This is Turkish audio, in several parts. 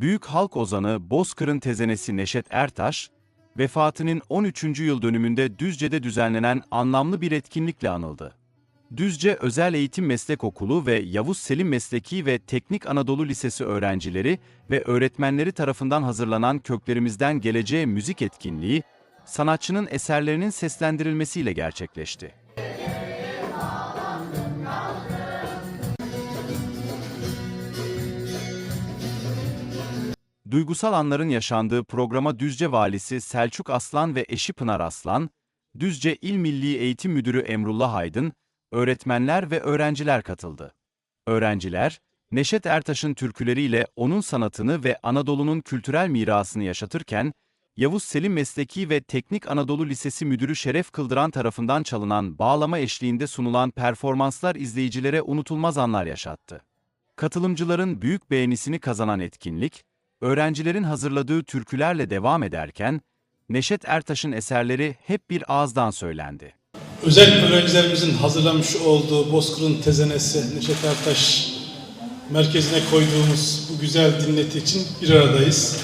büyük halk ozanı Bozkır'ın tezenesi Neşet Ertaş, vefatının 13. yıl dönümünde Düzce'de düzenlenen anlamlı bir etkinlikle anıldı. Düzce Özel Eğitim Meslek Okulu ve Yavuz Selim Mesleki ve Teknik Anadolu Lisesi öğrencileri ve öğretmenleri tarafından hazırlanan Köklerimizden Geleceğe müzik etkinliği, sanatçının eserlerinin seslendirilmesiyle gerçekleşti. Duygusal anların yaşandığı programa Düzce Valisi Selçuk Aslan ve eşi Pınar Aslan, Düzce İl Milli Eğitim Müdürü Emrullah Aydın, öğretmenler ve öğrenciler katıldı. Öğrenciler, Neşet Ertaş'ın türküleriyle onun sanatını ve Anadolu'nun kültürel mirasını yaşatırken, Yavuz Selim Mesleki ve Teknik Anadolu Lisesi Müdürü Şeref Kıldıran tarafından çalınan bağlama eşliğinde sunulan performanslar izleyicilere unutulmaz anlar yaşattı. Katılımcıların büyük beğenisini kazanan etkinlik, öğrencilerin hazırladığı türkülerle devam ederken, Neşet Ertaş'ın eserleri hep bir ağızdan söylendi. Özel öğrencilerimizin hazırlamış olduğu Bozkır'ın tezenesi Neşet Ertaş merkezine koyduğumuz bu güzel dinleti için bir aradayız.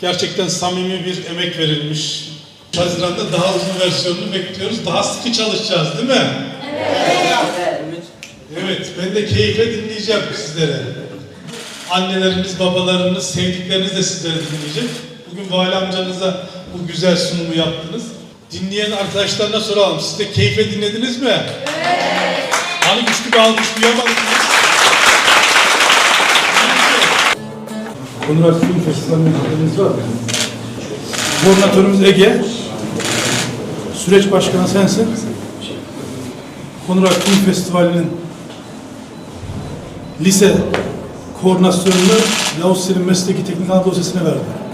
Gerçekten samimi bir emek verilmiş. Haziran'da daha uzun versiyonunu bekliyoruz. Daha sıkı çalışacağız değil mi? Evet. Evet, ben de keyifle dinleyeceğim sizlere. Anneleriniz, babalarınız, sevdikleriniz de sizleri dinleyecek. Bugün Vali amcanıza bu güzel sunumu yaptınız. Dinleyen arkadaşlarına soralım. Siz de keyifle dinlediniz mi? Evet. Hani güçlü bir alkış duyamadınız? Konrad Film Festivali'nin haberiniz var mı? Koordinatörümüz Ege. Süreç başkanı sensin. Konrad Film Festivali'nin lise koordinasyonunu Yavuz Selim Mesleki Teknik Anadolu Lisesi'ne verdi.